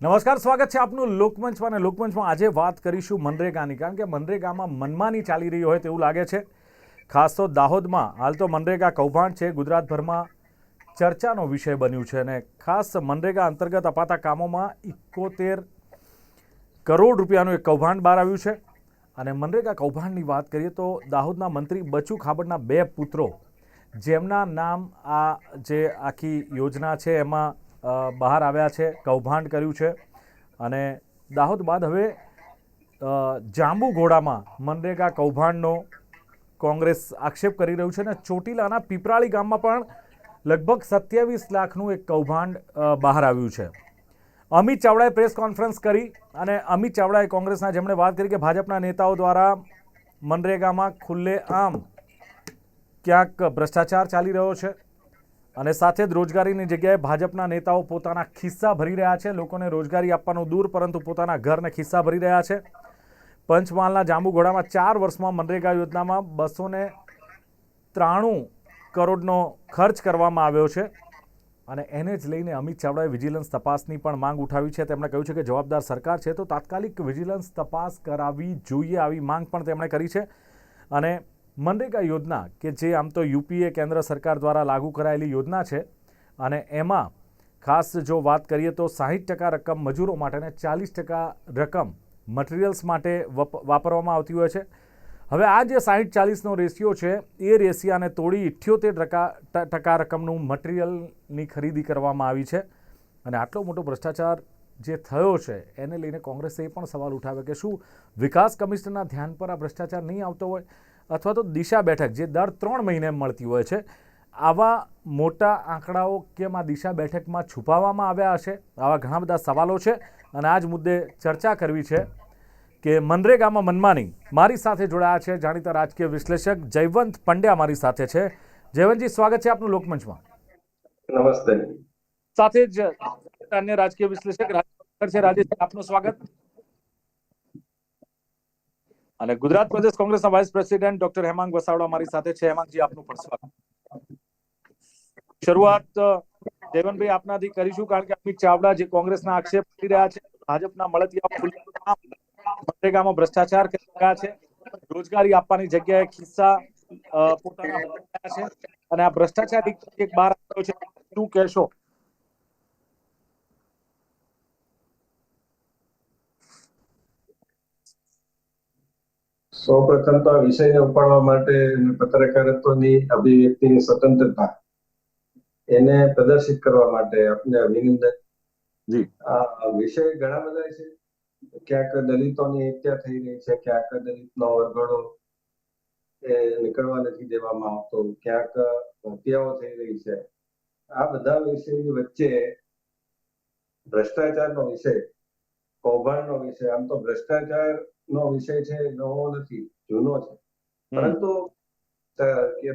નમસ્કાર, સ્વાગત છે આપનું લોકમંચમાં. અને લોકમંચમાં આજે વાત કરીશું મનરેગાની, કારણ કે મનરેગામાં મનમાની ચાલી રહી હોય તેવું લાગે છે. ખાસ તો દાહોદમાં હાલ તો મનરેગા કૌભાંડ છે. ગુજરાતભરમાં ચર્ચાનો વિષય બન્યું છે અને ખાસ મનરેગા અંતર્ગત અપાતા કામોમાં ઇકોતેર કરોડ રૂપિયાનું એક કૌભાંડ બહાર આવ્યું છે. અને મનરેગા કૌભાંડની વાત કરીએ તો દાહોદના મંત્રી બચુ ખાબડના બે પુત્રો, જેમના નામ આ જે આખી યોજના છે, એમાં બહાર આવ્યા છે, કૌભાંડ કર્યું છે. અને દાહોદ બાદ હવે જાંબુ જાંબુઘોડામાં મનરેગા કૌભાંડનો કોંગ્રેસ આક્ષેપ કરી રહ્યું છે અને ચોટીલાના પીપરાળી ગામમાં પણ લગભગ સત્યાવીસ લાખનું એક કૌભાંડ બહાર આવ્યું છે. અમિત ચાવડાએ પ્રેસ કોન્ફરન્સ કરી અને અમિત ચાવડાએ કોંગ્રેસના જેમણે વાત કરી કે ભાજપના નેતાઓ દ્વારા મનરેગામાં ખુલ્લે આમ ક્યાંક ભ્રષ્ટાચાર ચાલી રહ્યો છે. અને સાથે જ રોજગારીની જગ્યાએ ભાજપના નેતાઓ પોતાના ખિસ્સા ભરી રહ્યા છે. લોકોને રોજગારી આપવાનું દૂર, પરંતુ પોતાના ઘરને ખિસ્સા ભરી રહ્યા છે. પંચમહાલના જાંબુઘોડામાં ચાર વર્ષમાં મનરેગા યોજનામાં બસો ત્રાણું કરોડનો ખર્ચ કરવામાં આવ્યો છે અને એને જ લઈને અમિત ચાવડાએ વિજિલન્સ તપાસની પણ માંગ ઉઠાવી છે. તેમણે કહ્યું છે કે જવાબદાર સરકાર છે, તો તાત્કાલિક વિજિલન્સ તપાસ કરાવવી જોઈએ, આવી માંગ પણ તેમણે કરી છે. અને મનરેગા યોજના, કે જે આમ તો યુપીએ કેન્દ્ર સરકાર દ્વારા લાગુ કરાયેલી યોજના છે, અને એમાં ખાસ જો વાત કરીએ તો સાહીઠ ટકા રકમ મજૂરો માટે અને ચાલીસ ટકા રકમ મટીરિયલ્સ માટે વપ- વાપરવામાં આવતી હોય છે. હવે આ જે સાહીઠ ચાલીસનો રેશિયો છે, એ રેશિયાને તોડી ઇઠ્યોતેર ટકા ટકા રકમનું મટીરિયલની ખરીદી કરવામાં આવી છે. અને આટલો મોટો ભ્રષ્ટાચાર જે થયો છે, એને લઈને કોંગ્રેસે એ પણ સવાલ ઉઠાવ્યો કે શું વિકાસ કમિશનરના ધ્યાન પર આ ભ્રષ્ટાચાર નહીં આવતો હોય? અથવા તો દિશા બેઠક જે દર ત્રણ મહિને મળતી હોય છે આવા મોટા આંકડાઓ કેમ આ દિશા બેઠકમાં છુપાવવામાં આવ્યા હશે? આવા ઘણા બધા સવાલો છે અને આ જ મુદ્દે ચર્ચા કરવી છે કે મનરેગામાં મનમાની મારી સાથે જોડાયા છે જાણીતા રાજકીય વિશ્લેષક જયવંત પંડ્યા મારી સાથે છે. જયવંતજી સ્વાગત છે આપનું લોકમંચમાં. નમસ્તે. સાથે જ અન્ય રાજકીય વિશ્લેષક રાજેશ આપનું સ્વાગત. અને ગુજરાત પ્રદેશ કોંગ્રેસના vice president doctor Hemang Vasavada મારી સાથે છે. હેમાંગજી, આપનું પણ સ્વાગત. શરૂઆત દેવનભાઈ, આપનાથી કરીશું, કારણ કે અમિત ચાવડા જે કોંગ્રેસના આક્ષેપ કરી રહ્યા છે, ભાજપના મળતિયા મનરેગામાં ભ્રષ્ટાચાર કરી રહ્યા છે, રોજગારી આપવાની જગ્યાએ ખિસ્સા પોતાના છે, અને આ ભ્રષ્ટાચાર એક બહાર આવ્યો છે. શું કહેશો? સૌ પ્રથમ તો આ વિષયને ઉપાડવા માટે પત્રકારત્વની અભિવ્યક્તિની સ્વતંત્રતા એને પ્રદર્શિત કરવા માટે આપને અભિનંદન. જી. આ વિષય ઘણા બધા છે. ક્યાંક દલિતોની હત્યા થઈ રહી છે ક્યાંક દલિતનો વરઘોડો એ નીકળવા નથી દેવામાં આવતો ક્યાંક હત્યાઓ થઈ રહી છે. આ બધા વિષયની વચ્ચે ભ્રષ્ટાચારનો વિષય કૌભાંડનો વિષય આમ તો ભ્રષ્ટાચાર નો વિષય છે નવો નથી જૂનો છે. પરંતુ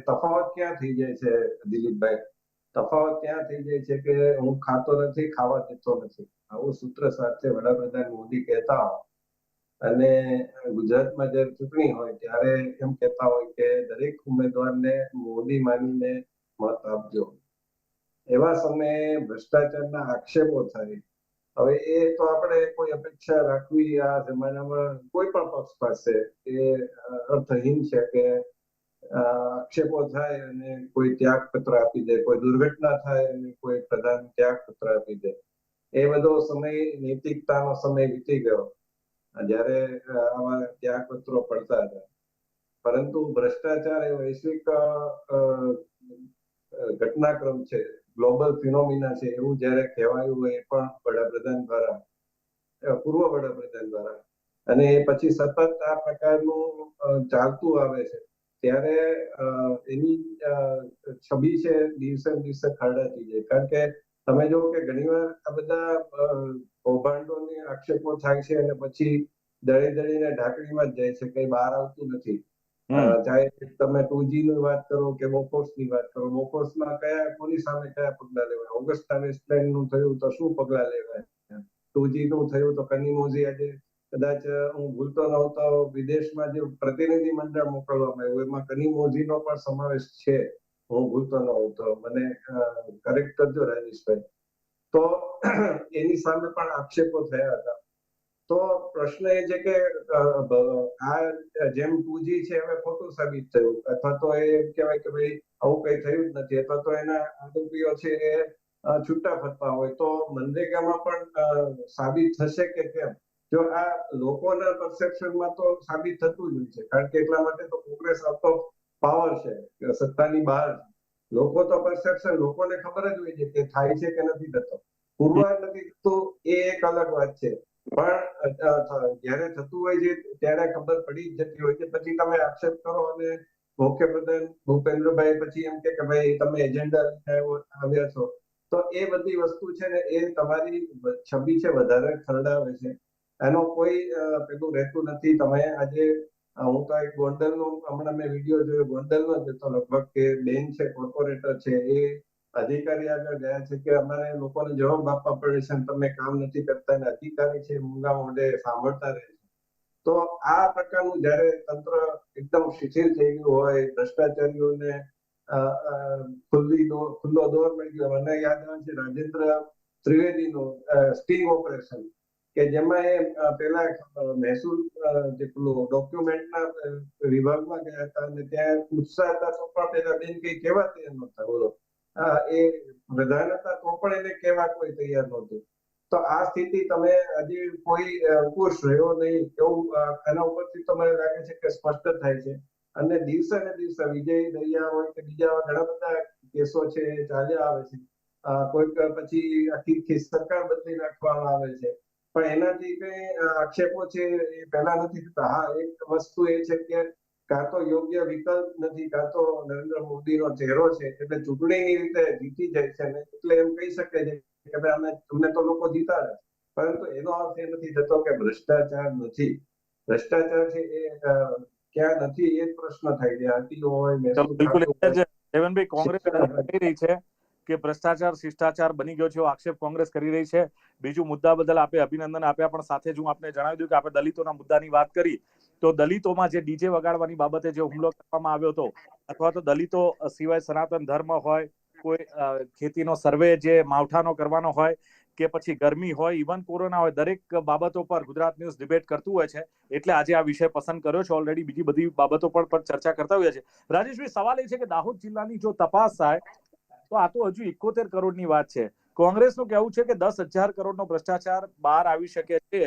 તફાવત ક્યાં થઈ જાય છે દિલીપભાઈ? તફાવત ત્યાં થઈ જાય છે કે હું ખાતો નથી ખાવા દેતો નથી? આવું સૂત્ર સાથે વડાપ્રધાન મોદી કહેતા હોય. અને ગુજરાતમાં જ્યારે ચૂંટણી હોય ત્યારે એમ કહેતા હોય કે દરેક ઉમેદવારને મોદી માનીને મત આપજો. એવા સમયે ભ્રષ્ટાચારના આક્ષેપો થાય. હવે એ તો આપણે કોઈ અપેક્ષા રાખવી આ જમાનામાં કોઈ પણ પક્ષ પાસે એ અર્થહીન છે કે આક્ષેપો થાય અને કોઈ ત્યાગપત્ર આપી દે, કોઈ દુર્ઘટના થાય અને કોઈ પ્રધાન ત્યાગપત્ર આપી દે. એ બધો સમય, નૈતિકતાનો સમય વીતી ગયો. જ્યારે આવા ત્યાગપત્રો પડતા હતા. પરંતુ ભ્રષ્ટાચાર એ વૈશ્વિક ઘટનાક્રમ છે. ગ્લોબલ ફિનોમિના છે એવું જ્યારે કહેવાયું હોય એ પણ વડાપ્રધાન દ્વારા પૂર્વ વડાપ્રધાન દ્વારા. અને પછી સતત આ પ્રકારનું ચાલતું આવે છે. ત્યારે એની છબી છે દિવસે દિવસે ખરડાતી જાય. કારણ કે તમે જો કે ઘણીવાર આ બધા કૌભાંડોની આક્ષેપો થાય છે અને પછી દળી દળીને ઢાંકણીમાં જ જાય છે કઈ બહાર આવતું નથી. ચાહે તમે ટુ ની વાત કરો કે બોફોર્સની વાત કરો બોફોર્સમાં કયા, કોની સામે કયા પગલા લેવાય? ઓગસ્ટા વેસ્ટલેન્ડનું થયું તો શું પગલા લેવાય? ટુ નું થયું તો કનિમોઝી આજે કદાચ હું ભૂલતો ન હોઉં વિદેશમાં જે પ્રતિનિધિ મંડળ મોકલવામાં આવ્યું, એમાં કનિમોઝીનો પણ સમાવેશ છે. હું ભૂલતો ન હોઉં મને કરેક્ટ કરજો રાજેશભાઈ. તો એની સામે પણ આક્ષેપો થયા હતા. તો પ્રશ્ન એ છે કે આ જેમ ટુજી છે હવે ખોટું સાબિત થયું. અથવા તો એ કહેવાય કે ભાઈ આવું કઈ થયું જ નથી. અથવા તો એના આરોપીઓ છે એ છૂટા ફરતા હોય. તો મનરેગામાં પણ સાબિત થશે કે કેમ? જો આ લોકોના પરસેપ્શનમાં તો સાબિત થતું જ હોય છે. કારણ કે એટલા માટે તો કોંગ્રેસ ઓફ પાવર છે સત્તાની બહાર. લોકો તો પરસેપ્શન લોકોને ખબર જ હોય છે કે થાય છે કે નથી થતો. પુરવાર નથી થતું, એ એક અલગ વાત છે. પણ જ્યારે થતું હોય છે, ત્યારે ખબર પડી જતી હોય છે. પછી તમે આક્ષેપ કરો અને મુખ્યપ્રધાન ભૂપેન્દ્રભાઈ પછી એમ કે ભાઈ, તમે એજન્ડા આવ્યા છો. તો એ બધી વસ્તુ છે ને, એ તમારી છબી છે, વધારે ખરડાવે છે. એનો કોઈ પેલું રહેતું નથી. તમે આજે હું તો એક ગોંડલનો, હમણાં મેં વીડિયો જોયો, ગોંડલનો જ હતો લગભગ કે બેન છે કોર્પોરેટર છે, એ અધિકારી આગળ ગયા છે કે અમારે લોકોને જવાબ આપવા પડે છે અને તમે કામ નથી કરતા અને અધિકારી છે મૂંગા મોઢે સાંભળતા રહે છે. તો આ પ્રકારનું જ્યારે તંત્ર એકદમ શિથિલ થઈ ગયું હોય ભ્રષ્ટાચારીઓને અ, અ, ખુલ્લી દોર ખુલ્લો દોર મળી ગયો. મને યાદ આવે છે રાજેન્દ્ર ત્રિવેદીનું સ્ટિંગ ઓપરેશન કે જેમાં એ અ, પેલા અ, મહેસૂલ અ, જે પેલું ડોક્યુમેન્ટના અ, વિભાગમાં ગયા હતા અને ત્યાં પૂછતા હતા તો પણ પેલા બેન કઈ કહેવા તૈયાર નહોતા. બોલો. અ, એ પ્રધાન હતા તો પણ એને કહેવા કોઈ તૈયાર નહોતું. તો આ સ્થિતિ તમે હજી કોઈ અંકુશ રહ્યો નહીં એવું એના ઉપરથી તો મને લાગે છે કે સ્પષ્ટ થાય છે. અને દિવસે ને દિવસે વિજય દરિયા હોય કે બીજા ઘણા બધા કેસો છે ચાલ્યા આવે છે. કોઈક પછી આખી સરકાર બદલી નાખવામાં આવે છે. પણ એનાથી કઈ આક્ષેપો છે એ પહેલા નથી થતા. હા, એક વસ્તુ એ છે કે કાં તો યોગ્ય વિકલ્પ નથી કાં તો નરેન્દ્ર મોદીનો ચહેરો છે એટલે ચૂંટણીની રીતે જીતી જાય છે ને એટલે એમ કહી શકે છે કે ભાઈ અમે તમને તો લોકો જીતાડે પરંતુ એનો અર્થ એ નથી થતો કે ભ્રષ્ટાચાર નથી. ભ્રષ્ટાચાર છે એ ક્યાં નથી એ પ્રશ્ન થાય છે. આરટીઓ હોય બિલકુલ દેવનભાઈ કોંગ્રેસ કહી રહી છે કે ભ્રષ્ટાચાર શિષ્ટાચાર બની ગયો છે એવો આક્ષેપ કોંગ્રેસ કરી રહી છે. બીજું મુદ્દા બદલ આપે અભિનંદન આપ્યા પણ સાથે જ હું આપને જણાવી દઉં કે આપણે દલિતોના મુદ્દાની વાત કરી. તો દલિતોમાં જે ડીજે વગાડવાની બાબતે જે હુમલો કરવામાં આવ્યો હતો, અથવા તો દલિતો સિવાય સનાતન ધર્મ હોય, કોઈ ખેતીનો સર્વે જે માવઠાનો કરવાનો હોય, કે પછી ગરમી હોય, ઇવન કોરોના હોય, દરેક બાબતો પર ગુજરાત ન્યૂઝ ડિબેટ કરતું હોય છે, એટલે આજે આ વિષય પસંદ કર્યો છે, ઓલરેડી બીજી બધી બાબતો પર પણ ચર્ચા કરતા હોઈએ છે રાજેશભાઈ, સવાલ એ છે કે દાહોદ જિલ્લાની જો તપાસ થાય, તો આ તો હજુ એકોતેર કરોડની વાત છે. કોંગ્રેસનું કહેવું છે કે દસ હજાર કરોડનો ભ્રષ્ટાચાર બહાર આવી શકે છે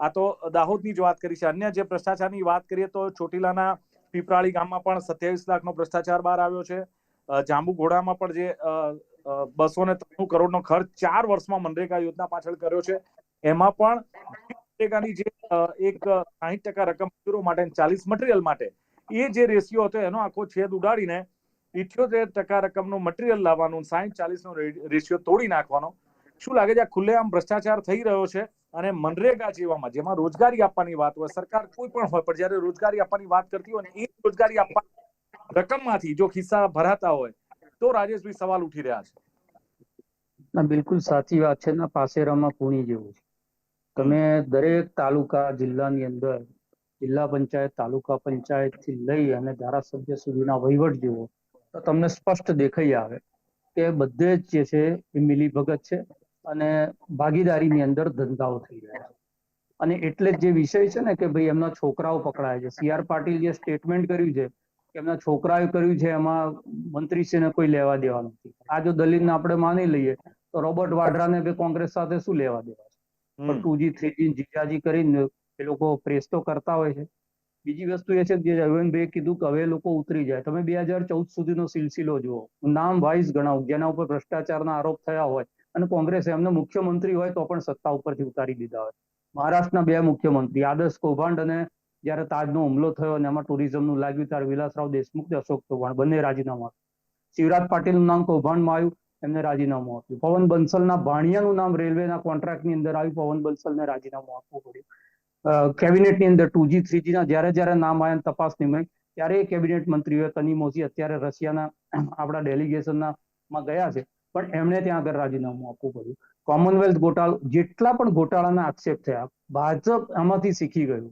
આ તો દાહોદની જ વાત કરી છે. અન્ય જે ભ્રષ્ટાચારની વાત કરીએ તો ચોટીલાના પીપરાળી ગામમાં પણ સત્યાવીસ લાખનો ભ્રષ્ટાચાર બહાર આવ્યો છે. જાંબુ ઘોડામાં પણ જે બસો ને ત્રાણું કરોડનો ખર્ચ ચાર વર્ષમાં મનરેગા યોજના પાછળ કર્યો છે. એમાં પણ મનરેગાની જે એક સાહીઠ ટકા રકમ મજૂરો માટે ચાલીસ મટીરિયલ માટે એ જે રેશિયો હતો એનો આખો છેદ ઉડાડીને ઇઠ્યોતેર ટકા રકમનું મટીરિયલ લાવવાનું સાહીઠ ચાલીસનો રેશિયો તોડી નાખવાનો. શું લાગે છે આ ખુલ્લેઆમ ભ્રષ્ટાચાર થઈ રહ્યો છે? અને મનરેગા જેવામાં, જેમાં રોજગારી આપવાની વાત હોય, સરકાર કોઈ પણ હોય, પણ જયારે રોજગારી આપવાની વાત કરતી હોય ને, એ રોજગારી આપવા રકમમાંથી જો ખિસ્સા ભરાતા હોય, તો રાજેશભાઈ સવાલ ઉઠી રહ્યા છે. ના, બિલકુલ સાચી વાત છે. ના, પાસેરામાં પૂણી જેવું છે. તમે દરેક તાલુકા, જિલ્લાની અંદર જિલ્લા પંચાયત, તાલુકા પંચાયતથી લઈ અને ધારાસભ્ય સુધીના વહીવટ જુઓ, તો તમને સ્પષ્ટ દેખાઈ આવે કે બધે જ જે છે એ મિલી ભગત છે. અને ભાગીદારીની અંદર ધંધાઓ થઈ રહ્યા છે. અને એટલે જ જે વિષય છે ને કે ભાઈ એમના છોકરાઓ પકડાય છે. સીઆર પાટીલ જે સ્ટેટમેન્ટ કર્યું છે કે એમના છોકરાએ કર્યું છે એમાં મંત્રીશ્રીને કોઈ લેવા દેવા નથી. આ જો દલીલને આપણે માની લઈએ તો રોબર્ટ વાડરાને બે કોંગ્રેસ સાથે શું લેવા દેવા છે? પણ ટુ જી થ્રી જી જીજાજી કરીને એ લોકો પ્રેસ તો કરતા હોય છે. બીજી વસ્તુ એ છે કે જે કીધું કે હવે લોકો ઉતરી જાય. તમે બે હજાર ચૌદ સુધીનો સિલસિલો જુઓ. નામ વાઇઝ ગણાવ. જેના ઉપર ભ્રષ્ટાચારના આરોપ થયા હોય અને કોંગ્રેસે એમને મુખ્યમંત્રી હોય તો પણ સત્તા ઉપરથી ઉતારી દીધા હોય. મહારાષ્ટ્રના બે મુખ્યમંત્રી, આદર્શ કૌભાંડ અને જ્યારે તાજનો હુમલો થયો અને એમાં ટુરિઝમનું લાગ્યું ત્યારે વિલાસરાવ દેશમુખ અશોક ચૌહાણ, બંને રાજીનામું આપ્યું. શિવરાજ પાટીલનું નામ કૌભાંડમાં આવ્યું, એમને રાજીનામું આપ્યું. પવન બંસલના ભાણિયાનું નામ રેલવેના કોન્ટ્રાક્ટની અંદર આવ્યું, પવન બંસલને રાજીનામું આપવું પડ્યું. કેબિનેટની અંદર ટુ જી, થ્રી ના જ્યારે જ્યારે નામ આવ્યા તપાસ નિમય ત્યારે કેબિનેટ મંત્રીઓ તનીમોજી અત્યારે રશિયાના, આપણા ડેલિગેશનના માં ગયા છે. પણ એમણે ત્યાં આગળ રાજીનામું આપવું પડ્યું. કોમનવેલ્થ ગોટાળો જેટલા પણ ગોટાળાના આક્ષેપ થયા ભાજપ આમાંથી શીખી ગયું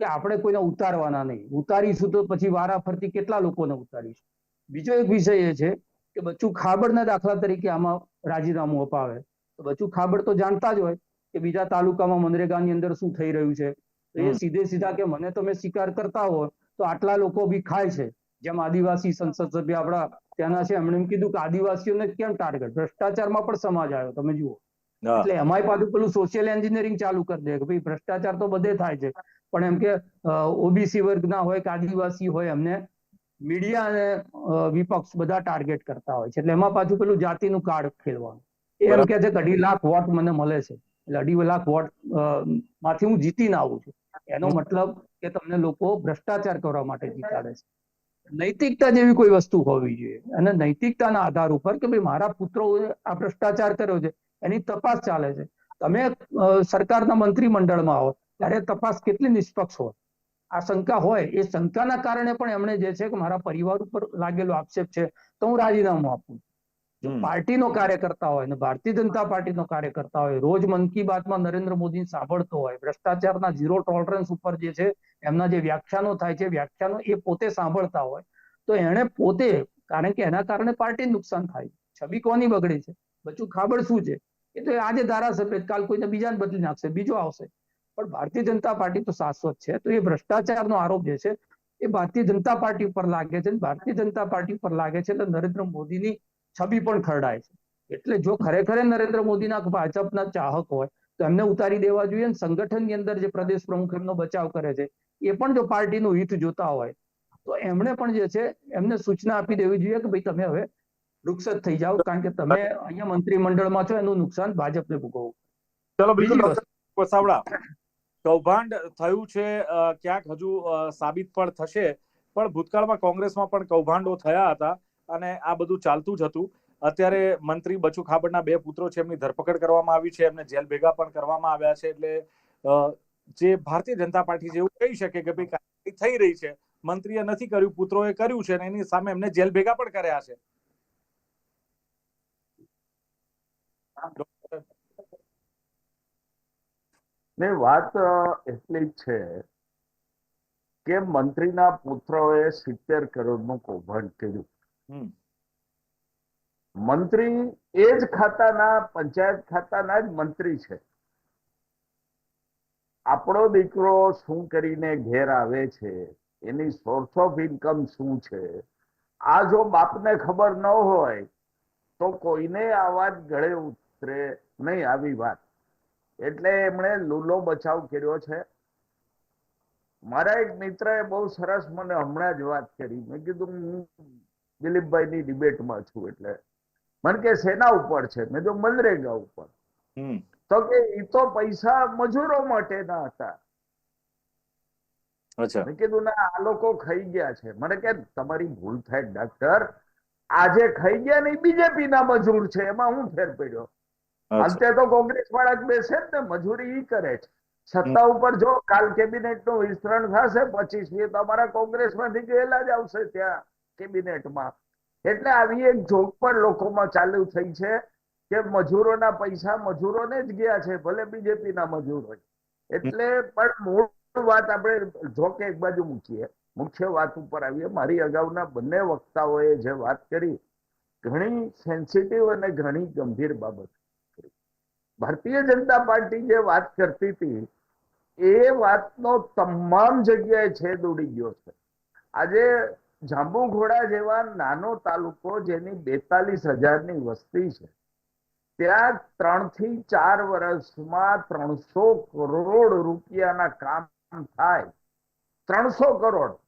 કે આપણે કોઈને ઉતારવાના નહીં. ઉતારીશું તો પછી વારા ફરતી કેટલા લોકોને ઉતારીશું? બીજો એક વિષય એ છે કે બચ્ચું ખાબડના દાખલા તરીકે આમાં રાજીનામું અપાવે. તો બચ્ચું ખાબડ તો જાણતા જ હોય કે બીજા તાલુકામાં મનરેગાની અંદર શું થઈ રહ્યું છે. એ સીધે સીધા કે મને તમે સ્વીકાર કરતા હોય તો આટલા લોકો બી ખાય છે. જેમ આદિવાસી સંસદ સભ્ય આપણા ત્યાંના છે એમણે એમ કીધું કે આદિવાસીઓને કેમ ટાર્ગેટ ભ્રષ્ટાચારમાં પણ સમાજ આવ્યો તમે જુઓ. એટલે એમાંય પાછું પેલું સોશિયલ એન્જિનિયરિંગ ચાલુ કરી દે કે ભાઈ ભ્રષ્ટાચાર તો બધે થાય છે. પણ એમ કે ઓબીસી વર્ગના હોય કે આદિવાસી હોય એમને મીડિયા અને વિપક્ષ બધા ટાર્ગેટ કરતા હોય છે. એટલે એમાં પાછું પેલું જાતિનું કાર્ડ ખેલવાનું. એમ કે છે કે અઢી લાખ વોટ મને મળે છે. એટલે અઢી લાખ વોટમાંથી હું જીતીને આવું છું. એનો મતલબ કે તમને લોકો ભ્રષ્ટાચાર કરવા માટે જીતાડે છે. નૈતિકતા જેવી કોઈ વસ્તુ હોવી જોઈએ. અને નૈતિકતાના આધાર ઉપર કે ભાઈ મારા પુત્રો આ ભ્રષ્ટાચાર કર્યો છે, એની તપાસ ચાલે છે. તમે સરકારના મંત્રીમંડળમાં આવો, ત્યારે તપાસ કેટલી નિષ્પક્ષ હોય? આ શંકા હોય. એ શંકાના કારણે પણ એમણે જે છે કે મારા પરિવાર ઉપર લાગેલો આક્ષેપ છે, તો હું રાજીનામું આપું. જો પાર્ટીનો કાર્યકર્તા હોય અને ભારતીય જનતા પાર્ટીનો કાર્યકર્તા હોય રોજ મન કી બાતમાં નરેન્દ્ર મોદી સાંભળતો હોય ભ્રષ્ટાચારના ઝીરો ટોલરન્સ ઉપર જે છે એમના જે વ્યાખ્યાનો થાય છે વ્યાખ્યાનો એ પોતે સાંભળતા હોય તો એણે પોતે કારણ કે એના કારણે પાર્ટી નુકસાન થાય છબી કોની બગડી છે? બચું ખાબડ શું છે? એ તો આજે ધારાસભ્ય કાલ કોઈને બીજાને બદલી નાખશે બીજો આવશે. પણ ભારતીય જનતા પાર્ટી તો શાશ્વત છે. તો એ ભ્રષ્ટાચારનો આરોપ જે છે એ ભારતીય જનતા પાર્ટી ઉપર લાગે છે ભારતીય જનતા પાર્ટી ઉપર લાગે છે એટલે નરેન્દ્ર મોદીની છબી પણ ખરડાય છે. એટલે જો ખરેખર નરેન્દ્ર મોદીના ભાજપના ચાહક હોય તો એમને ઉતારી દેવા જોઈએ અને સંગઠનની અંદર જે પ્રદેશ પ્રમુખ એમનો બચાવ કરે છે એ પણ જો પાર્ટીનું હિત જોતા હોય તો એમણે પણ જે છે એમને સૂચના આપી દેવી જોઈએ કે ભાઈ તમે હવે વૃક્ષ થઈ જાઓ કારણ કે તમે અહીંયા મંત્રીમંડળમાં છો એનું નુકસાન ભાજપને ભોગવવું. ચલો બિલકુલ વસાવડા કૌભાંડ થયું છે ક્યાંક હજુ સાબિત પણ થશે પણ ભૂતકાળમાં કોંગ્રેસમાં પણ કૌભાંડો થયા હતા. અને આ બધું ચાલતું જ હતું. અત્યારે મંત્રી બચુ ખાબડના બે પુત્રો છે, એમની ધરપકડ કરવામાં આવી છે, એમને જેલ ભેગા પણ કરવામાં આવ્યા છે, એટલે જે ભારતીય જનતા પાર્ટી જેવું કહી શકે કે ભાઈ કાર્યવાહી થઈ રહી છે. મંત્રીએ નથી કર્યું, પુત્રોએ કર્યું છે અને એની સામે એમને જેલ ભેગા પણ કર્યા છે. ને વાત એટલી જ છે કે મંત્રીના પુત્રોએ સિત્તેર કરોડનું કૌભાંડ કર્યું. મંત્રી એ જ ખાતાના, પંચાયત ખાતાના જ મંત્રી છે. આપણો દીકરો શું કરીને ઘેર આવે છે, એની સોર્સ ઓફ ઇન્કમ શું છે, આ જો બાપને ખબર ન હોય, તો કોઈને આ વાત ગળે ઉતરે નહીં આવી વાત. એટલે એમણે લૂલો બચાવ કર્યો છે. મારા એક મિત્રએ બહુ સરસ મને હમણાં જ વાત કરી. મેં કીધું, હું દિલીપભાઈની ડિબેટમાં છું એટલે. મને કે સેના ઉપર છે? મેં તો મનરેગા ઉપર. તો કે એ તો પૈસા મજૂરો માટેના હતા. મેં કીધું ના આ લોકો ખાઈ ગયા છે. મને કે તમારી ભૂલ થાય ડોક્ટર આજે ખાઈ ગયા ને બીજેપી ના મજૂર છે. એમાં હું ફેર પડ્યો? અંતે તો કોંગ્રેસ વાળા જ બેસે જ ને મજૂરી ઈ કરે છે. સત્તા ઉપર જો કાલ કેબિનેટનું વિસ્તરણ થશે પચીસ મી તો અમારા કોંગ્રેસમાંથી ગયેલા જ આવશે ત્યાં. કેબિનેટમાં. એટલે આવી એક જોક પણ લોકોમાં ચાલુ થઈ છે કે મજૂરોના પૈસા મજૂરોને જ ગયા છે, ભલે બીજેપીના મજૂર હોય. એટલે પણ મૂળ વાત આપણે જોકે એક બાજુ મૂકીએ. મુખ્ય વાત ઉપર આવીએ. મારી અગાઉના બંને વક્તાઓએ જે વાત કરી, ઘણી સેન્સિટિવ અને ઘણી ગંભીર બાબત. ભારતીય જનતા પાર્ટી જે વાત કરતી હતી, એ વાતનો તમામ જગ્યાએ છેદ ઉડી ગયો છે. આજે જાંબુઘોડા જેવા નાનો તાલુકો જેની બેતાલીસ હજારની વસ્તી છે. ત્યાં ત્રણથી ચાર વર્ષમાં ત્રણસો કરોડ રૂપિયાના કામ થાય. ત્રણસો કરોડ.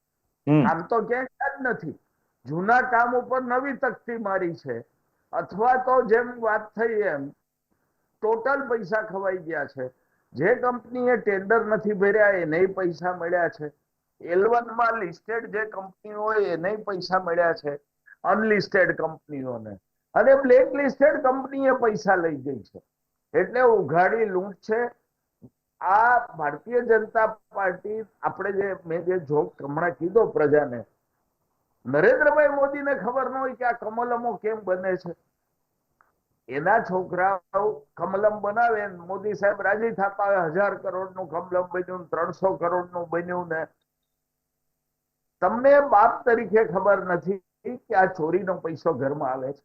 આમ તો ક્યાંય જ નથી. જૂના કામ ઉપર નવી તકતી મારી છે. અથવા તો જેમ વાત થઈ એમ ટોટલ પૈસા ખવાઈ ગયા છે. જે કંપનીએ ટેન્ડર નથી ભર્યા એને પૈસા મળ્યા છે. એલવનમાં લિસ્ટેડ જે કંપની હોય એને પૈસા મળ્યા છે અનલિસ્ટેડ કંપનીઓને અને બ્લેક લિસ્ટેડ કંપનીએ પૈસા લઈ ગઈ છે. એટલે ઉઘાડી લૂંટ છે. આ ભારતીય જનતા પાર્ટી, આપણે જે, મેં જે જોક હમણાં કીધો પ્રજાને, નરેન્દ્રભાઈ મોદીને ખબર ન હોય કે આ કમલમો કેમ બને છે. એના છોકરાઓ કમલમ બનાવે મોદી સાહેબ રાજી થતા હજાર કરોડનું કમલમ બન્યું ત્રણસો કરોડનું બન્યું ને તમને બાપ તરીકે ખબર નથી કે આ ચોરીનો પૈસો ઘરમાં આવે છે.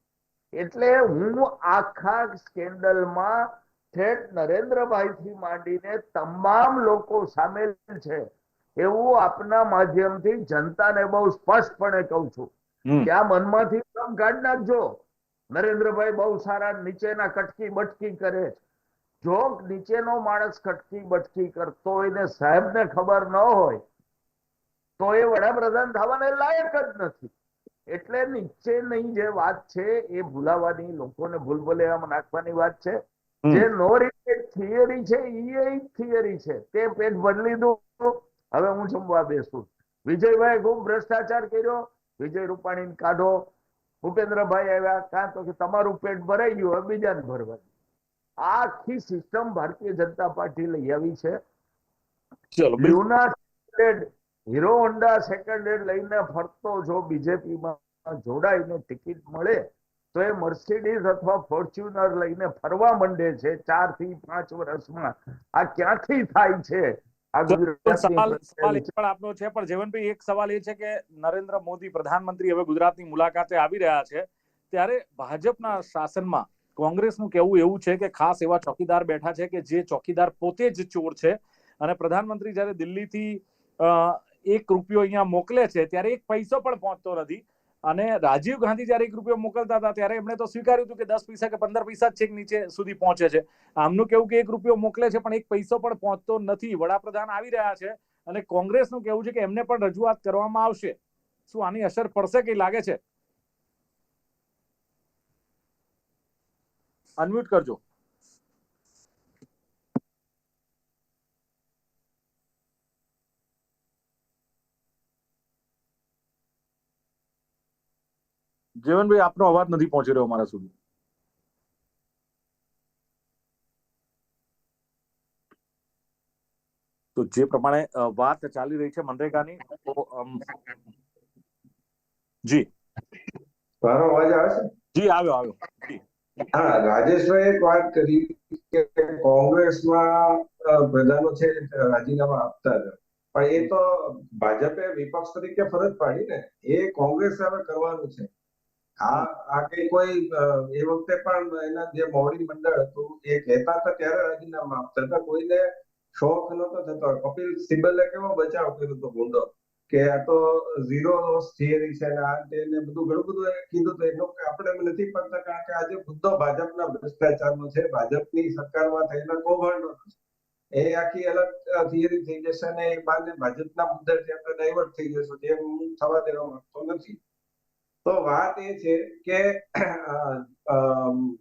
એટલે હું આખા સ્કેન્ડલમાં ઠેઠ નરેન્દ્રભાઈ થી માંડીને તમામ લોકો સામેલ છે એવું આપના માધ્યમથી જનતાને બહુ સ્પષ્ટપણે કહું છું. કે આ મનમાંથી ભ્રમ કાઢ નાખજો. નરેન્દ્રભાઈ બહુ સારા નીચેના કટકી બટકી કરે છે. જો નીચેનો માણસ કટકી બટકી કરતો હોય ને સાહેબને ખબર ન હોય તો એ વડાપ્રધાન થવાને લાયક જ નથી. એટલે નીચેની જે વાત છે એ ભૂલાવાની લોકોને ભૂલભુલૈયામાં નાખવાની વાત છે. જે નો રિપેટ થિયરી છે એ થિયરી છે. તે પેટ બદલી દો હવે હું જમવા બેસું. વિજયભાઈ ખૂબ ભ્રષ્ટાચાર કર્યો. વિજય રૂપાણી કાઢો. ભૂપેન્દ્રભાઈ આવ્યા. કાં તો કે તમારું પેટ ભરાઈ ગયું હવે બીજાને ભરવા. આખી સિસ્ટમ ભારતીય જનતા પાર્ટી લઈ આવી છે. ચલો હીરો હોન્ડા સેકન્ડ હેન્ડ લઈને ફરતો જો બીજેપીમાં જોડાઈને ટિકિટ મળે તો એ મર્સિડીઝ અથવા ફોર્ચ્યુનર લઈને ફરવા માંડે છે ચારથી પાંચ વર્ષમાં. આ ક્યાંથી થાય છે? આ તો ગુજરાતની સવાલ સવાલ એ પણ આપનો છે પણ જીવનભાઈ એક સવાલ એ છે કે નરેન્દ્ર મોદી પ્રધાનમંત્રી હવે ગુજરાતની મુલાકાતે આવી રહ્યા છે ત્યારે ભાજપના શાસનમાં કોંગ્રેસનું કહેવું એવું છે કે ખાસ એવા ચોકીદાર બેઠા છે કે જે ચોકીદાર પોતે જ ચોર છે. અને પ્રધાનમંત્રી જ્યારે દિલ્હીથી એક રૂપિયો અહીંયા મોકલે છે, ત્યારે એક પૈસો પણ પહોંચતો નથી. અને રાજીવ ગાંધી જ્યારે એક રૂપિયો મોકલતા હતા, ત્યારે એમણે તો સ્વીકાર્યું હતું કે દસ પૈસા કે પંદર પૈસા છેક નીચે સુધી પહોંચે છે. આમનું કેવું કે એક રૂપિયો મોકલે છે, પણ એક પૈસો પણ પહોંચતો નથી. વડાપ્રધાન આવી રહ્યા છે અને કોંગ્રેસનું કેવું છે કે એમને પણ રજૂઆત કરવામાં આવશે. શું આની અસર પડશે કે લાગે છે? અનમ્યુટ કરજો. જીવનભાઈ આપનો અવાજ નથી પહોંચી રહ્યો અમારા સુધી. તો જે પ્રમાણે વાત ચાલી રહી છે મનરેગાની જી. મારો અવાજ આવે છે? જી આવ્યો આવ્યો. હા રાજેશભાઈ એક વાત કરી કે કોંગ્રેસમાં પ્રધાનો છે રાજીનામા આપતા હતા પણ એ તો ભાજપે વિપક્ષ તરીકે ફરજ પાડી ને. એ કોંગ્રેસ હવે કરવાનું છે. આ આ કઈ કોઈ એ વખતે પણ એના જે મોવડી મંડળ હતું, એ કહેતા હતા ત્યારે રાજીનામા આપતા હતા કોઈને શોખ નતો થતો. કપિલ સિબ્બલે કેવો બચાવ કર્યો હતો ગુંડો? કે આ તો ઝીરો લોસ થિયરી છે ને આ તે ને બધું ઘણું બધું કીધું તો એનો કે આપણે નથી પડતા કારણ કે આજે મુદ્દો ભાજપના ભ્રષ્ટાચારનો છે, ભાજપની સરકારમાં થયેલા કૌભાંડો એ આખી અલગ થિયરી થઈ જશે ને એ બાદ ભાજપના મુદ્દાથી આપણે ડાયવર્ટ થઈ જશે. જે હું થવા દેવા માંગતો નથી. તો વાત એ છે કે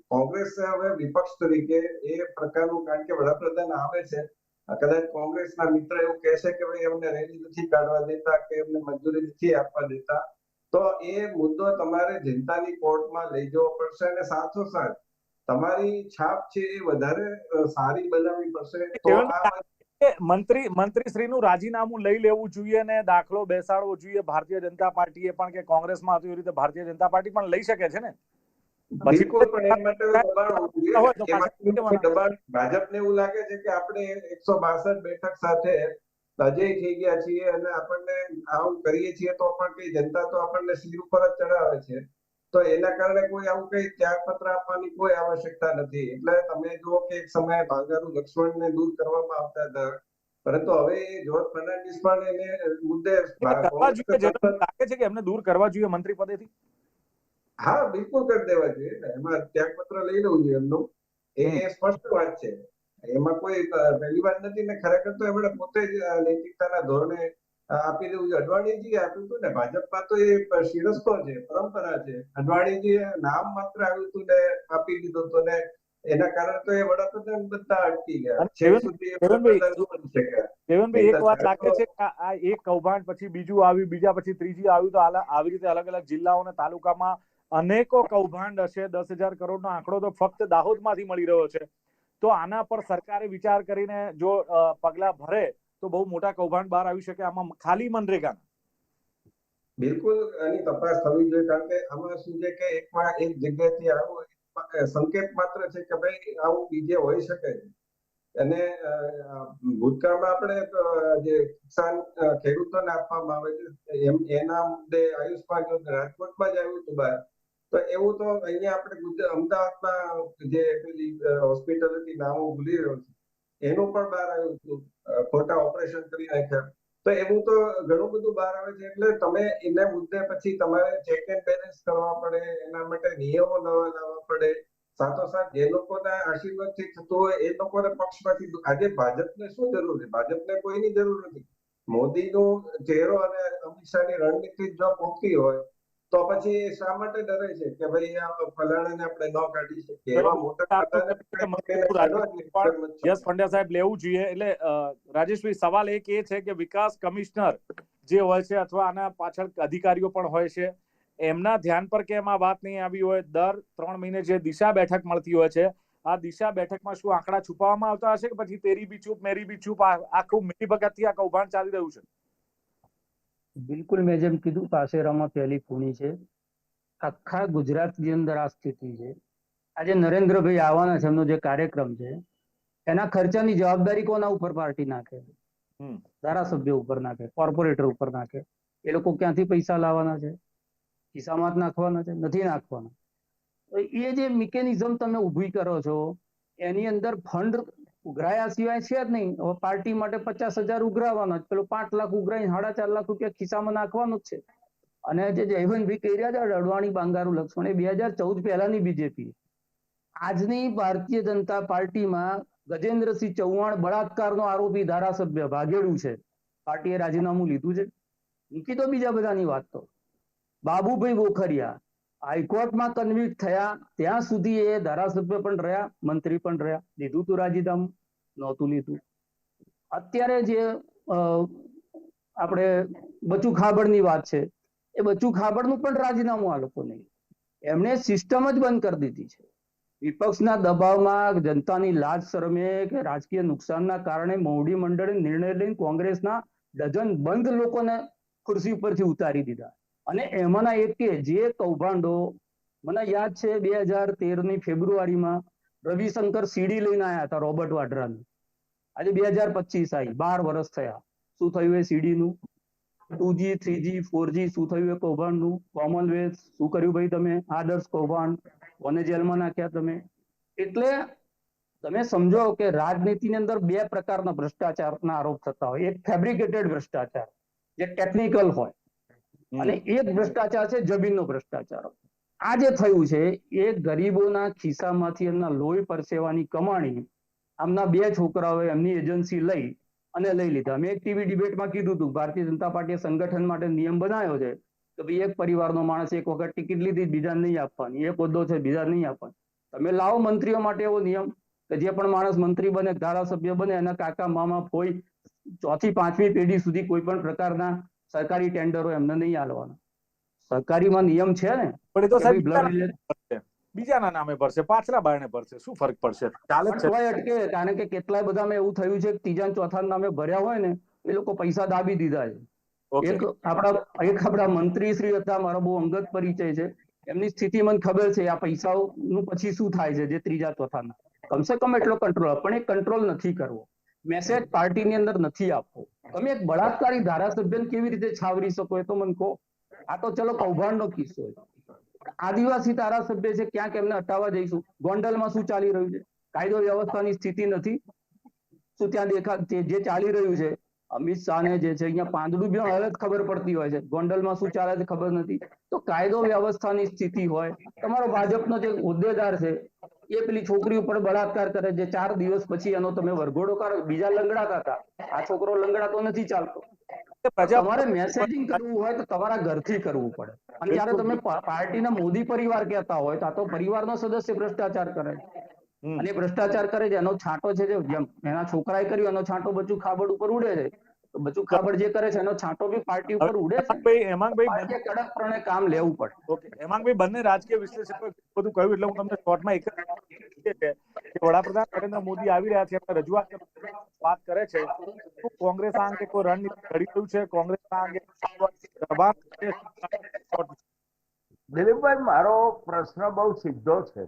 કોંગ્રેસ હવે વિપક્ષ તરીકે એ પ્રકારનું કારણ કે વડાપ્રધાન આવે છે કદાચ કોંગ્રેસના મિત્ર એવું કહેશે કે ભાઈ એમને રેલી નથી કાઢવા દેતા કે એમને મંજૂરી નથી આપવા દેતા તો એ મુદ્દો તમારે જનતાની કોર્ટમાં લઈ જવો પડશે અને સાથોસાથ તમારી છાપ છે એ વધારે સારી બનાવવી પડશે. તો આ મંત્રી મંત્રીશ્રીનું રાજીનામું લઈ લેવું જોઈએ ને દાખલો બેસાડવો જોઈએ. ભારતીય જનતા પાર્ટીએ પણ કે કોંગ્રેસમાં હતું એ રીતે ભારતીય જનતા પાર્ટી પણ લઈ શકે છે ને? ભાજપને એવું લાગે છે કે આપણે એકસો બાસઠ બેઠક સાથે અજય થઈ ગયા છીએ અને આપણને આવું કરીએ છીએ તો પણ કઈ જનતા તો આપણને સિર ઉપર જ ચડાવે છે. તો એના કારણે કોઈ આવું કઈ ત્યાગપત્ર આપવાની કોઈ આવશ્યકતા નથી. એટલે તમે જુઓ કે એક સમયે ભાંગારું લક્ષ્મણને દૂર કરવામાં આવતા હતા. પરંતુ હવે એ જોર્જ ફર્નાન્ડિસ પણ એને મુદ્દે લાગે છે કે એમને દૂર કરવા જોઈએ મંત્રી પદેથી? હા બિલકુલ કરી દેવા જોઈએ. એમાં ત્યાગપત્ર લઈ લેવું જોઈએ એમનું. એ સ્પષ્ટ વાત છે. એમાં કોઈ પહેલી વાત નથી ને ખરેખર તો એમણે પોતે જ નૈતિકતાના ધોરણે જોઈએ. અડવાણીજી આપ્યું હતું ને ભાજપમાં તો એ શિરસ્તો છે પરંપરા છે. અડવાણીજી નામ માત્ર આવ્યું હતું ને આપી દીધું હતું ને એના કારણે તો એ વડાપ્રધાન બધા અટકી ગયા. છેવટ સુધી ન દેવનભાઈ એક વાત લાગે છે કે આ એક કૌભાંડ પછી બીજું આવ્યું બીજા પછી ત્રીજી આવ્યું તો આવી રીતે અલગ અલગ જિલ્લાઓ અને તાલુકામાં અનેકો કૌભાંડ હશે. દસ હજાર કરોડનો આંકડો તો ફક્ત દાહોદમાંથી મળી રહ્યો છે. તો આના પર સરકારે વિચાર કરીને જો પગલા ભરે તો બહુ મોટા કૌભાંડ બહાર આવી શકે આમાં ખાલી મનરેગા બિલકુલ આની તપાસ થવી જોઈએ, કારણ કે આમાં શું છે કે એકમાં એક જગ્યાએથી આવું સંકેત માત્ર છે કે ભાઈ, આવું બીજે હોઈ શકે. અને ભૂતકાળમાં આપણે જે કિસાન ખેડૂતોને આપવામાં આવે છે, એમ, એના મુદ્દે આયુષ્માન યોજના રાજકોટમાં જ આવ્યું હતું બહાર. તો એવું તો અહીંયા આપણે અમદાવાદમાં જે પેલી હોસ્પિટલ હતી, નામ ભૂલી રહ્યો છું. એનું પણ બહાર આવ્યું હતું. ખોટા ઓપરેશન કરી નાખ્યા. તો એવું તો ઘણું બધું બહાર આવે છે. એટલે તમે એને મુદ્દે પછી તમારે ચેક એન્ડ બેલેન્સ કરવા પડે. એના માટે નિયમો નવા લાવવા પડે. સાથોસાથ જે લોકોના આશીર્વાદથી થતું હોય, એ લોકોને પક્ષમાંથી આજે ભાજપને શું જરૂર છે? ભાજપને કોઈની જરૂર નથી. મોદીનો ચહેરો અને અમિત શાહની રણનીતિ જો પહોંચતી હોય તો પછી શા માટે ડરે છે? કે ભાઈ આ ફલાણાને આપણે ન કાઢી શકીએ? એવા મોટા યસ પંડ્યા સાહેબ લેવું જોઈએ. એટલે રાજેશભાઈ સવાલ એક એ છે કે વિકાસ કમિશનર જે હોય છે અથવા આના પાછળ અધિકારીઓ પણ હોય છે એમના ધ્યાન પર કેમ આ વાત નહીં આવી હોય? દર ત્રણ મહિને જે દિશા બેઠક મળતી હોય છે આ દિશા બેઠકમાં શું આંકડા છુપાવવામાં આવતા હશે કે પછી તેરી બી ચૂપ મેરી બી ચૂપ આખું મિલી ભગતથી આ કૌભાંડ ચાલી રહ્યું છે? બિલકુલ મેં જેમ કીધું પાસેરામાં પહેલી ખૂણી છે. આખા ગુજરાતની અંદર આ સ્થિતિ છે. આજે નરેન્દ્રભાઈ આવવાના છે એમનો જે કાર્યક્રમ છે એના ખર્ચાની જવાબદારી કોના ઉપર પાર્ટી નાખે. ધારાસભ્ય ઉપર નાખે કોર્પોરેટર ઉપર નાખે? એ લોકો ક્યાંથી પૈસા લાવવાના છે? ખિસ્સામાં જ નાખવાના છે? નથી નાખવાના? એ જે મિકેનિઝમ તમે ઊભી કરો છો એની અંદર ફંડ ઉઘરાયા સિવાય છે જ નહીં. હવે પાર્ટી માટે પચાસ હજાર ઉઘરાવાના. પેલો પાંચ લાખ ઉઘરાઈ સાડા ચાર લાખ રૂપિયા ખિસ્સામાં નાખવાનો જ છે. અને જે જયવંતભાઈ કહી રહ્યા છે, અડવાણી બાંગારુ, લક્ષ્મણ એ બે હજાર ચૌદ પહેલાની બીજેપી આજની ભારતીય જનતા પાર્ટીમાં ગજેન્દ્રસિંહ ચૌહાણ બળાત્કારનો આરોપી ધારાસભ્ય ભાગેડું છે. પાર્ટીએ રાજીનામું લીધું છે. મૂકી તો બીજા બધાની વાત તો. બાબુભાઈ બોખરિયા હાઈકોર્ટમાં કન્વિક્ટ થયા, ત્યાં સુધી એ ધારાસભ્ય પણ રહ્યા, મંત્રી પણ રહ્યા. લીધું તું રાજીનામું? નહોતું લીધું. અત્યારે જે આપણે બચુ ખાબડની વાત છે, એ બચુ ખાબડનું પણ રાજીનામું આ લોકો નહીં એમણે સિસ્ટમ જ બંધ કરી દીધી છે. વિપક્ષના દબાવમાં જનતાની લાજ શરમે કે રાજકીય નુકસાનના કારણે મોવડી મંડળે નિર્ણય લઈને કોંગ્રેસના ડઝન બંધ લોકોને ખુરશી ઉપરથી ઉતારી દીધા. અને એમાંના એક જે કૌભાંડો, મને યાદ છે બે હજાર તેરની ફેબ્રુઆરીમાં રવિશંકર સીડી લઈને આવ્યા હતા રોબર્ટ વાડ્રાની. આજે બે હજાર પચીસ આવી બાર વર્ષ થયા. શું થયું એ સીડીનું? Two G three G four G શું થયું એ કૌભાંડનું? કોમનવેલ્થ, શું કર્યું ભાઈ તમે? આદર્શ કૌભાંડ, કોને જેલમાં નાખ્યા તમે? એટલે તમે સમજો કે રાજનીતિની અંદર બે પ્રકારના ભ્રષ્ટાચારના આરોપ થતા હોય. એક ફેબ્રિકેટેડ ભ્રષ્ટાચાર, જે ટેકનિકલ હોય. અને એક ભ્રષ્ટાચાર છે જમીનનો ભ્રષ્ટાચાર. આ જે થયું છે એ ગરીબોના ખિસ્સામાંથી એમના લોહી પરસેવાની કમાણી આમના બે છોકરાઓએ એમની એજન્સી લઈ અને લઈ લીધા. મેં એક ટીવી ડિબેટમાં કીધું હતું ભારતીય જનતા પાર્ટીએ સંગઠન માટે નિયમ બનાવ્યો છે કે ભાઈ એક પરિવારનો માણસ એક વખત ટિકિટ લીધી બીજા નહીં આપવાની. એક હોદ્દો છે બીજા નહીં આપવાની. તમે લાવો મંત્રીઓ માટે એવો નિયમ કે જે પણ માણસ મંત્રી બને ધારાસભ્ય બને એના કાકા મામા ફોઈ ચોથી પાંચમી પેઢી સુધી કોઈ પણ પ્રકારના સરકારી ટેન્ડરો એમને નહીં આલવાના. સરકારીમાં નિયમ છે ને પણ એ તો સાહેબ બીજાના નામે ભરશે પાછલા બારણે ભરશે. શું ફરક પડશે? ચાલે છે. અટકે કારણ કે કેટલાય બધામાં એવું થયું છે કે ત્રીજા ચોથા નામે ભર્યા હોય ને એ લોકો પૈસા દાબી દીધા છે. એક આપણા એક આપણા મંત્રી શ્રી હતા મારો બહુ અંગત પરિચય છે. એમની સ્થિતિ મને ખબર છે આ પૈસાઓ નું પછી શું થાય છે જે ત્રીજા ચોથાના. કમસે કમ એટલો કંટ્રોલ પણ એ કંટ્રોલ નથી કરવો. મેસેજ પાર્ટીની અંદર નથી આપવો. તમે એક બળાત્કારી ધારાસભ્યને કેવી રીતે છાવરી શકો એ તો મને કહો. આ તો ચલો કૌભાંડનો કિસ્સો આદિવાસી ધારાસભ્ય છે, ક્યાંક એમને હટાવવા જઈશું. ગોંડલમાં શું ચાલી રહ્યું છે? કાયદો વ્યવસ્થાની સ્થિતિ નથી. શું ત્યાં દેખા, જે ચાલી રહ્યું છે, અમિત શાહને જે છે, અહીંયા પાંદડું બી હવે ખબર પડતી હોય છે. ગોંડલમાં શું ચાલે છે ખબર નથી. તો કાયદો વ્યવસ્થાની સ્થિતિ હોય. તમારો ભાજપનો જે હોદ્દેદાર છે એ પેલી છોકરી ઉપર બળાત્કાર કરે જે ચાર દિવસ પછી એનો તમે વરઘોડો કરો બીજા લંગડાતા હતા. આ છોકરો લંગડાતો નથી ચાલતો. તમારે મેસેજિંગ કરવું હોય તો તમારા ઘરથી કરવું પડે. અને જયારે તમે પાર્ટીના મોદી પરિવાર કહેતા હોય તો આ તો પરિવારનો સદસ્ય ભ્રષ્ટાચાર કરે અને ભ્રષ્ટાચાર કરે છે. એનો છાંટો છે જે જેમ એના છોકરાએ કર્યું એનો છાંટો બચ્ચું ખાબડ ઉપર ઉડે છે. બચુ ખાબડ જે કરે છે એનો છાંટો બી પાર્ટી ઉપર ઉડે છે. હેમાંગભાઈ હેમાંગભાઈ કડકપણે કામ લેવું પડે. ઓકે હેમાંગભાઈ બંને રાજકીય વિશ્લેષકો બધું કહ્યું એટલે હું તમને શોર્ટમાં એક જ છે કે વડાપ્રધાન નરેન્દ્ર મોદી આવી રહ્યા છે એમને રજૂઆત વાત કરે છે. કોંગ્રેસ આ અંગે કોઈ રણનીતિ ઘડી રહ્યું છે? કોંગ્રેસ આ અંગે દબાણ દિલીપભાઈ મારો પ્રશ્ન બહુ સીધો છે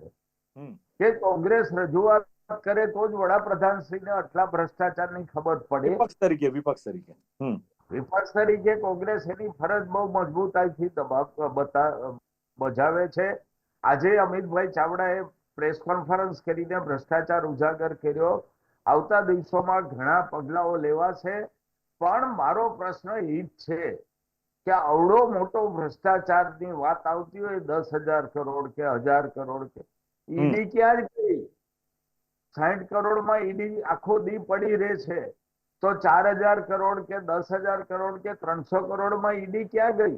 હમ. કે કોંગ્રેસ રજૂઆત કરે તો જ વડાપ્રધાનશ્રીને આટલા ભ્રષ્ટાચારની ખબર પડે. વિપક્ષ તરીકે વિપક્ષ તરીકે. વિપક્ષ તરીકે કોંગ્રેસ એની ફરજ બહુ મજબૂતાઈથી બજાવે છે. આજે અમિતભાઈ ચાવડાએ પ્રેસ કોન્ફરન્સ કરીને ભ્રષ્ટાચાર ઉજાગર કર્યો. આવતા દિવસોમાં ઘણા પગલાઓ લેવાશે. પણ મારો પ્રશ્ન એ જ છે કે આવડો મોટો ભ્રષ્ટાચારની વાત આવતી હોય દસ હજાર કરોડ કે હજાર કરોડ કે ઈડી ક્યાં ગઈ? સાઠ કરોડમાં ઈડી આખો દી પડી રહે છે તો ચાર હજાર કરોડ કે દસ હજાર કરોડ કે ત્રણસો કરોડમાં ઈડી ક્યાં ગઈ?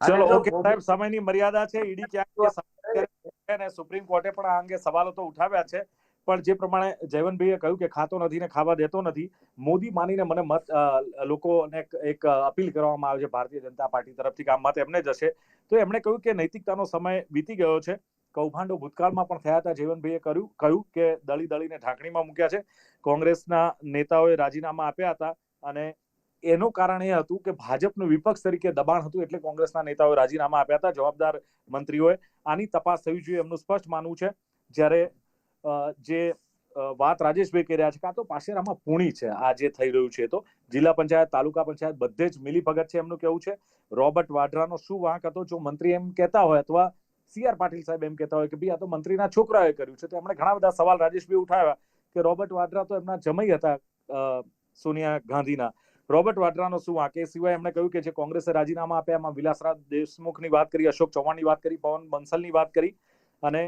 ચલો ઓકે સાહેબ સમયની મર્યાદા છે ઈડી ક્યાં સુપ્રીમ કોર્ટે પણ આ અંગે સવાલો તો ઉઠાવ્યા છે પણ જે પ્રમાણે જયવંતભાઈએ કહ્યું કે ખાતો નથી ને ખાવા દેતો નથી મોદી માનીને મને મત લોકોને એક- અપીલ કરવામાં આવે છે ભારતીય જનતા પાર્ટી તરફથી કે આ મત એમને જ હશે. તો એમણે કહ્યું કે નૈતિકતાનો સમય વીતી ગયો છે કૌભાંડો ભૂતકાળમાં પણ થયા હતા. જીવનભાઈએ કર્યું, કહ્યું કે દળી દળીને ઢાંકણીમાં મૂક્યા છે. કોંગ્રેસના નેતાઓએ રાજીનામા આપ્યા હતા અને એનું કારણ એ હતું કે ભાજપનું વિપક્ષ તરીકે દબાણ હતું એટલે કોંગ્રેસના નેતાઓએ રાજીનામા આપ્યા હતા. જવાબદાર મંત્રીઓએ આની તપાસ થવી જોઈએ એમનું સ્પષ્ટ માનવું છે. જ્યારે જે વાત રાજેશભાઈ કહી રહ્યા છે કાં તો પાસેરામાં પૂણી છે. આ જે થઈ રહ્યું છે તો જિલ્લા પંચાયત, તાલુકા પંચાયત બધે જ મિલીભગત છે એમનું કેવું છે. રોબર્ટ વાડ્રાનો શું વાંક હતો? જો મંત્રી એમ કહેતા હોય અથવા સી આર પાટીલ સાહેબ એમ કહેતા હોય કે ભાઈ આ તો મંત્રીના છોકરાએ કર્યું છે. તો એમણે ઘણા બધા સવાલ રાજેશભાઈ ઉઠાવ્યા કે રોબર્ટ વાડ્રા તો એમના જમાઈ હતા સોનિયા ગાંધીના. રોબર્ટ વાડ્રાનો શું વાંક? એ સિવાય એમણે કહ્યું કે જે કોંગ્રેસે રાજીનામા આપ્યા, એમાં વિલાસરાજ દેશમુખની વાત કરી, અશોક ચૌહાણની વાત કરી, પવન બંસલની વાત કરી અને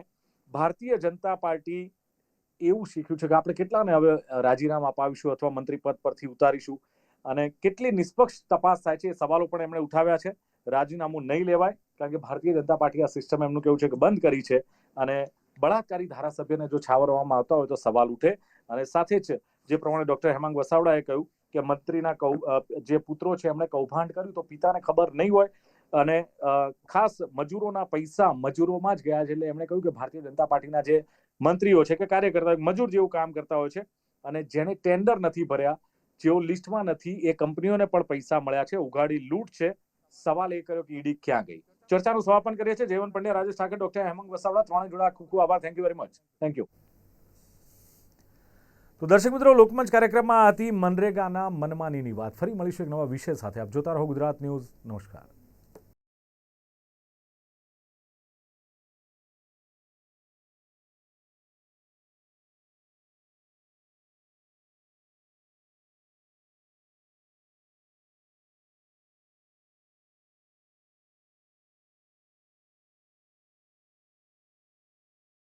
ભારતીય જનતા પાર્ટી એવું શીખ્યું છે કે આપણે કેટલાને હવે રાજીનામા અપાવીશું અથવા મંત્રી પદ પરથી ઉતારીશું અને કેટલી નિષ્પક્ષ તપાસ થાય છે એ સવાલો પણ એમણે ઉઠાવ્યા છે. રાજીનામું નહીં લેવાય, કારણ કે ભારતીય જનતા પાર્ટી આ સિસ્ટમ એમનું કેવું છે કે બંધ કરી છે અને બળાત્કારી ધારાસભ્યને જો છાવરવામાં આવતા હોય તો સવાલ ઉઠે. અને સાથે જ જે પ્રમાણે ડોક્ટર હેમાંગ વસાવડાએ કહ્યું કે મંત્રીના કૌ જે પુત્રો છે એમણે કૌભાંડ કર્યું તો પિતાને ખબર નહીં હોય. અને ખાસ મજૂરોના પૈસા મજૂરોમાં જ ગયા છે એટલે એમણે કહ્યું કે ભારતીય જનતા પાર્ટીના જે મંત્રીઓ છે કે કાર્યકર્તા મજૂર જેવું કામ કરતા હોય છે અને જેને ટેન્ડર નથી ભર્યા, જેઓ લિસ્ટમાં નથી એ કંપનીઓને પણ પૈસા મળ્યા છે, ઉઘાડી લૂંટ છે. સવાલ એ કર્યો કે ઈડી ક્યાં ગઈ? ચર્ચાનું સમાપન કરીએ છીએ. જયવંત પંડ્યા, રાજેશ ઠાકર, ડોક્ટર હેમંત વસાવડા ત્રણે જોડા ખૂબ ખૂબ આભાર. Thank you very much thank you તો દર્શક મિત્રો, લોકમંચ કાર્યક્રમમાં હતી મનરેગાના મનમાનીની વાત. ફરી મળીશું એક નવા વિષય સાથે. આપ જોતા રહો ગુજરાત ન્યૂઝ. નમસ્કાર.